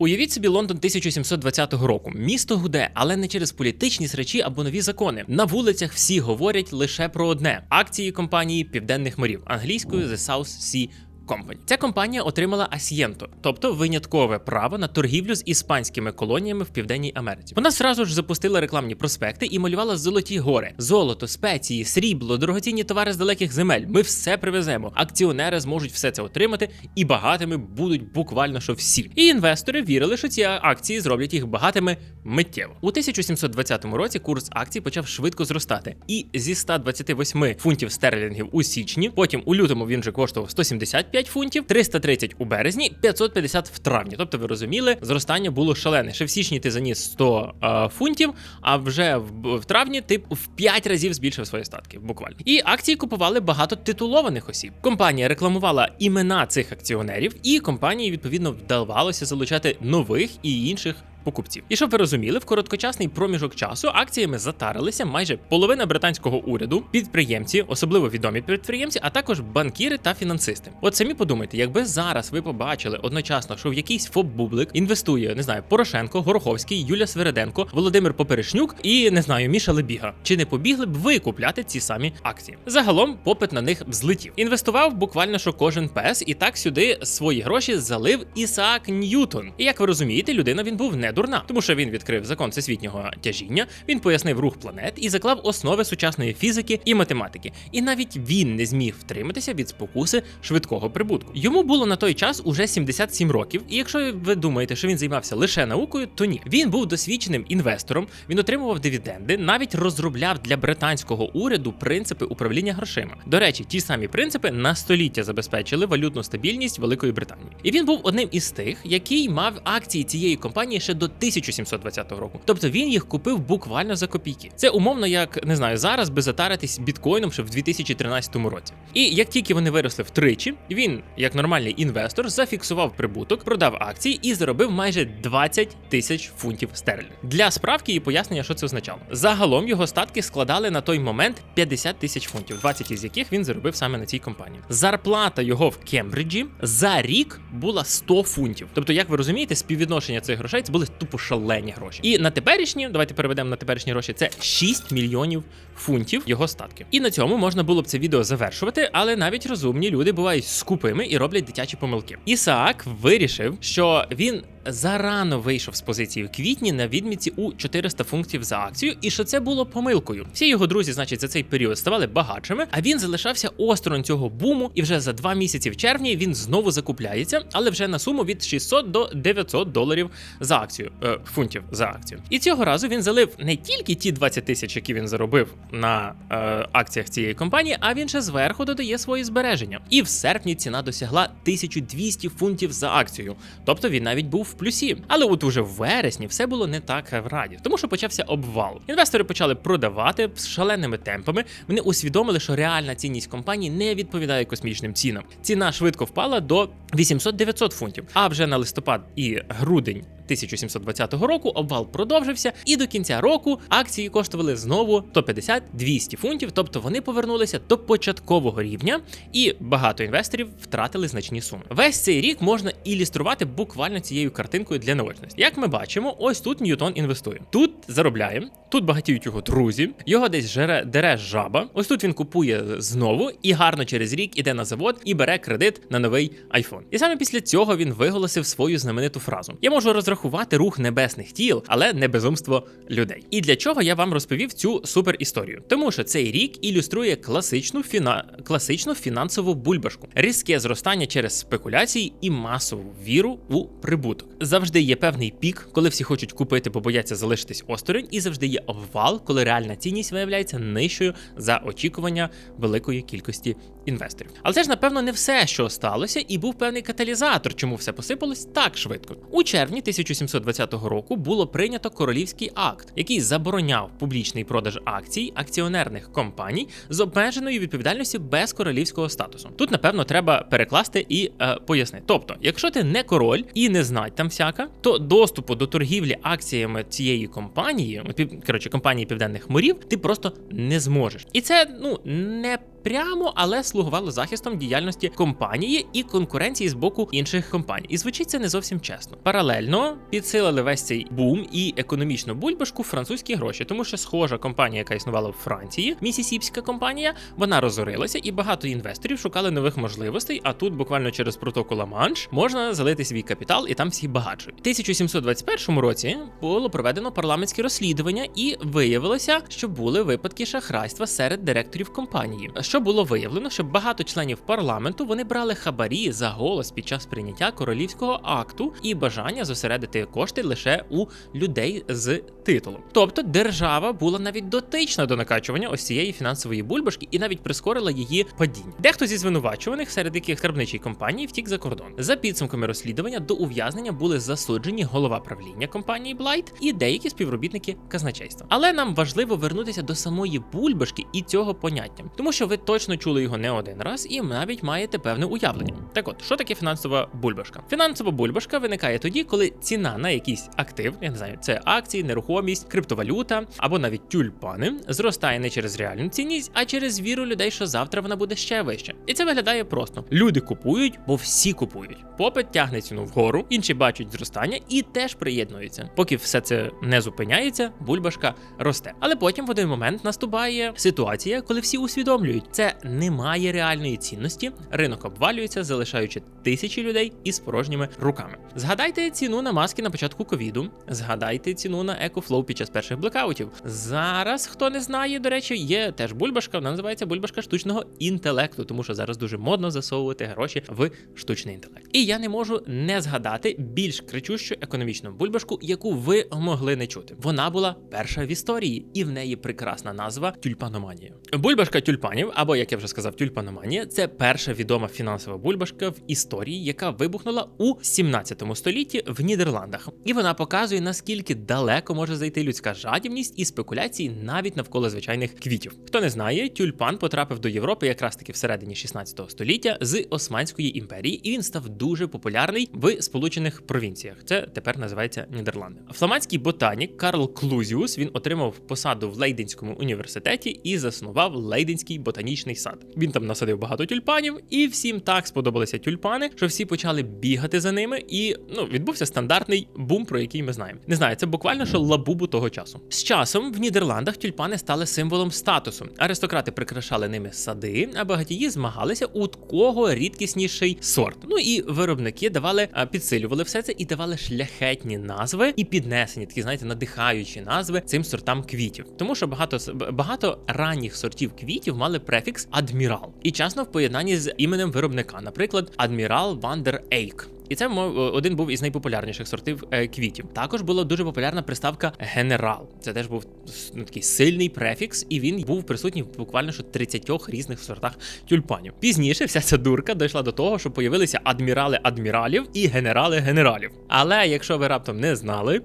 Уявіть собі Лондон 1720 року. Місто гуде, але не через політичні сречі або нові закони. На вулицях всі говорять лише про одне: акції компанії Південних морів англійською The South Sea Company. Ця компанія отримала асьєнто, тобто виняткове право на торгівлю з іспанськими колоніями в Південній Америці. Вона зразу ж запустила рекламні проспекти і малювала золоті гори, золото, спеції, срібло, дорогоцінні товари з далеких земель. Ми все привеземо. Акціонери зможуть все це отримати, і багатими будуть буквально що всі. І інвестори вірили, що ці акції зроблять їх багатими миттєво. У 1720 році курс акцій почав швидко зростати, і зі 128 фунтів стерлінгів у січні, потім у лютому він вже коштував 175 фунтів, 330 у березні, 550 в травні. Тобто, ви розуміли, зростання було шалене. Ще в січні ти заніс 100 е, фунтів, а вже в, в травні ти в 5 разів збільшив свої статки. Буквально. І акції купували багато титулованих осіб. Компанія рекламувала імена цих акціонерів, і компанії відповідно вдавалося залучати нових і інших покупців. І щоб ви розуміли, в короткочасний проміжок часу акціями затарилися майже половина британського уряду, підприємці, особливо відомі підприємці, а також банкіри та фінансисти. От самі подумайте, якби зараз ви побачили одночасно, що в якийсь ФОП-бублик інвестує, не знаю, Порошенко, Гороховський, Юля Свереденко, Володимир Поперешнюк і не знаю, Міша Лебіга. Чи не побігли б ви купляти ці самі акції? Загалом попит на них взлетів. Інвестував буквально що кожен пес, і так сюди свої гроші залив Ісаак Ньютон. І як ви розумієте, людина він був не дурна, тому що він відкрив закон всесвітнього тяжіння, він пояснив рух планет і заклав основи сучасної фізики і математики. І навіть він не зміг втриматися від спокуси швидкого прибутку. Йому було на той час уже 77 років, і якщо ви думаєте, що він займався лише наукою, то ні. Він був досвідченим інвестором, він отримував дивіденди, навіть розробляв для британського уряду принципи управління грошима. До речі, ті самі принципи на століття забезпечили валютну стабільність Великої Британії. І він був одним із тих, який мав акції цієї компанії ще до 1720 року. Тобто він їх купив буквально за копійки. Це умовно, як не знаю, зараз би затаритись біткоїном ще в 2013 році. І як тільки вони виросли втричі, він, як нормальний інвестор, зафіксував прибуток, продав акції і заробив майже 20 тисяч фунтів стерлінг. Для справки і пояснення, що це означало. Загалом його статки складали на той момент 50 тисяч фунтів, 20 із яких він заробив саме на цій компанії. Зарплата його в Кембриджі за рік була 100 фунтів. Тобто, як ви розумієте, співвідношення цих грошей це були тупо шалені гроші. І на теперішні, давайте переведемо на теперішні гроші, це 6 мільйонів фунтів його статки. І на цьому можна було б це відео завершувати, але навіть розумні люди бувають скупими і роблять дитячі помилки. Ісаак вирішив, що він зарано вийшов з позиції в квітні на відмітці у 400 функтів за акцію, і що це було помилкою. Всі його друзі, значить, за цей період ставали багатшими, а він залишався осторонь цього буму, і вже за два місяці в червні він знову закупляється, але вже на суму від 600 до 900 доларів за акцію, е, фунтів за акцію. І цього разу він залив не тільки ті 20 тисяч, які він заробив на е, акціях цієї компанії, а він ще зверху додає свої збереження. І в серпні ціна досягла 1200 фунтів за акцію. Тобто він навіть був в плюсі. Але от уже в вересні все було не так в раді, тому що почався обвал. Інвестори почали продавати з шаленими темпами. Вони усвідомили, що реальна цінність компанії не відповідає космічним цінам. Ціна швидко впала до 800-900 фунтів. А вже на листопад і грудень 1720 року обвал продовжився, і до кінця року акції коштували знову 150-200 фунтів, тобто вони повернулися до початкового рівня, і багато інвесторів втратили значні суми. Весь цей рік можна ілюструвати буквально цією картинкою для наочності. Як ми бачимо, ось тут Ньютон інвестує. Тут заробляє, тут багатіють його друзі, його десь жере дере жаба. Ось тут він купує знову і гарно через рік іде на завод і бере кредит на новий iPhone. І саме після цього він виголосив свою знамениту фразу: Я можу розрахувати рух небесних тіл, але не безумство людей. І для чого я вам розповів цю супер історію? Тому що цей рік ілюструє класичну фіна... класичну фінансову бульбашку, різке зростання через спекуляції і масову віру у прибуток. Завжди є певний пік, коли всі хочуть купити, бо бояться залишитись осторонь, і завжди є обвал, коли реальна цінність виявляється нижчою за очікування великої кількості інвесторів. Але це ж напевно не все, що сталося, і був певний каталізатор, чому все посипалось так швидко. У червні 1720 року було прийнято королівський акт, який забороняв публічний продаж акцій акціонерних компаній з обмеженою відповідальністю без королівського статусу. Тут, напевно, треба перекласти і е, пояснити. Тобто, якщо ти не король і не знать там всяка, то доступу до торгівлі акціями цієї компанії, коротше, компанії південних морів, ти просто не зможеш. І це ну не прямо, але слугувало захистом діяльності компанії і конкуренції з боку інших компаній. І звучить це не зовсім чесно. Паралельно підсилили весь цей бум і економічну бульбашку французькі гроші, тому що схожа компанія, яка існувала в Франції, місісіпська компанія, вона розорилася, і багато інвесторів шукали нових можливостей. А тут буквально через протоку Ла-Манш можна залити свій капітал і там всі багатші. У 1721 році було проведено парламентське розслідування, і виявилося, що були випадки шахрайства серед директорів компанії. Що було виявлено, що багато членів парламенту вони брали хабарі за голос під час прийняття королівського акту і бажання зосередити кошти лише у людей з титулом. Тобто держава була навіть дотична до накачування ось цієї фінансової бульбашки і навіть прискорила її падіння. Дехто зі звинувачуваних, серед яких скарбничій компанії втік за кордон. За підсумками розслідування до ув'язнення були засуджені голова правління компанії Блайт і деякі співробітники казначейства. Але нам важливо вернутися до самої бульбашки і цього поняття, тому що ви точно чули його не один раз і навіть маєте певне уявлення. Так от, що таке фінансова бульбашка? Фінансова бульбашка виникає тоді, коли ціна на якийсь актив, я не знаю, це акції, нерухомість, криптовалюта або навіть тюльпани, зростає не через реальну цінність, а через віру людей, що завтра вона буде ще вище. І це виглядає просто: люди купують, бо всі купують. Попит тягне ціну вгору, інші бачать зростання і теж приєднуються. Поки все це не зупиняється, бульбашка росте. Але потім в один момент наступає ситуація, коли всі усвідомлюють, це не має реальної цінності. Ринок обвалюється, залишаючи тисячі людей із порожніми руками. Згадайте ціну на маски на початку ковіду. Згадайте ціну на екофлоу під час перших блекаутів. Зараз, хто не знає, до речі, є теж бульбашка. Вона називається бульбашка штучного інтелекту, тому що зараз дуже модно засовувати гроші в штучний інтелект. І я не можу не згадати більш кричущу економічну бульбашку, яку ви могли не чути. Вона була перша в історії, і в неї прекрасна назва тюльпаноманія. Бульбашка тюльпанів, або як я вже сказав, тюльпаноманія це перша відома фінансова бульбашка в історії, яка вибухнула у 17 столітті в Нідерландах. І вона показує наскільки далеко може зайти людська жадібність і спекуляції навіть навколо звичайних квітів. Хто не знає, тюльпан потрапив до Європи якраз таки всередині 16 століття з Османської імперії, і він став дуже популярний в Сполучених провінціях. Це тепер називається Нідерланди. Фламандський ботанік Карл Клузіус він отримав посаду в Лейденському університеті і заснував Лейденський ботанічний сад. Він там насадив багато тюльпанів, і всім так сподобалися тюльпани, що всі почали бігати за ними, і ну відбувся стандартний бум, про який ми знаємо. Не знаю, це буквально що лабубу того часу. З часом в Нідерландах тюльпани стали символом статусу. Аристократи прикрашали ними сади, а багатії змагалися у кого рідкісніший сорт. Ну і виробники давали підсилювали все це і давали шляхетні назви і піднесені, такі знаєте, надихаючі назви цим сортам квітів. Тому що багато багато ранніх сортів квітів мали префікс адмірал, і часно в поєднанні з іменем виробника, наприклад, адмірал Вандер Ейк. І це один був із найпопулярніших сортів е, квітів. Також була дуже популярна приставка генерал. Це теж був ну, такий сильний префікс, і він був присутній в буквально що 30 різних сортах тюльпанів. Пізніше вся ця дурка дійшла до того, що появилися адмірали адміралів і генерали генералів. Але якщо ви раптом не знали,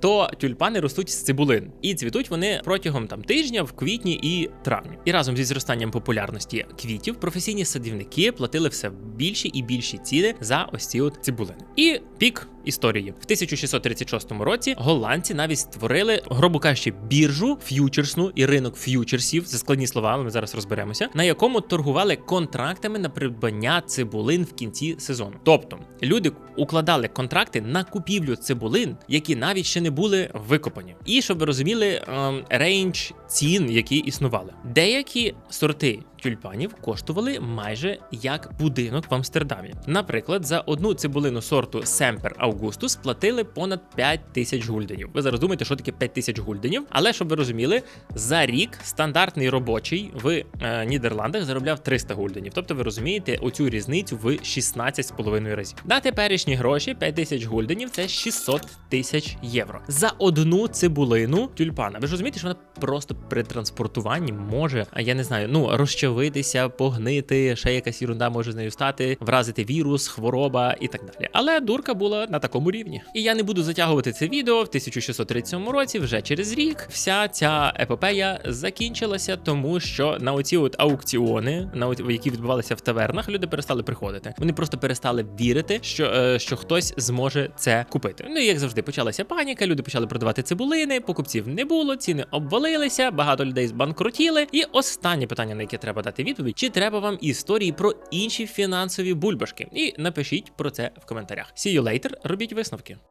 то тюльпани ростуть з цибулин, і цвітуть вони протягом там тижня в квітні і травні. І разом зі зростанням популярності квітів професійні садівники платили все більші і більші ціни за ось ці от цибулини. І пік історії в 1636 році голландці навіть створили, грубо кажучи, біржу ф'ючерсну і ринок ф'ючерсів. Це складні слова, але ми зараз розберемося, на якому торгували контрактами на придбання цибулин в кінці сезону. Тобто люди укладали контракти на купівлю цибулин, які навіть ще не були викопані. І щоб ви розуміли, ем, рейндж цін, які існували. Деякі сорти тюльпанів коштували майже як будинок в Амстердамі. Наприклад, за одну цибулину сорту Семпер Аугустус платили понад 5 тисяч гульденів. Ви зараз думаєте, що таке 5 тисяч гульденів, але щоб ви розуміли, за рік стандартний робочий в е, Нідерландах заробляв 300 гульденів. Тобто ви розумієте оцю різницю в 16,5 разів. На теперішні гроші 5 тисяч гульденів це 600 тисяч євро за одну цибулину тюльпана. Ви ж розумієте, що вона просто при транспортуванні може, а я не знаю, ну розчавитися, погнити, ще якась ерунда може з нею стати, вразити вірус, хвороба і так далі. Але дурка була на такому рівні. І я не буду затягувати це відео в 1637 році, вже через рік. Вся ця епопея закінчилася, тому що на оці от аукціони, на от, які відбувалися в тавернах, люди перестали приходити. Вони просто перестали вірити, що, е, що хтось зможе це купити. Ну і як завжди, почалася паніка. Люди почали продавати цибулини, покупців не було, ціни обвалилися. багато людей збанкрутіли. І останнє питання, на яке треба дати відповідь: чи треба вам історії про інші фінансові бульбашки? І напишіть про це в коментарях. See you later, робіть висновки.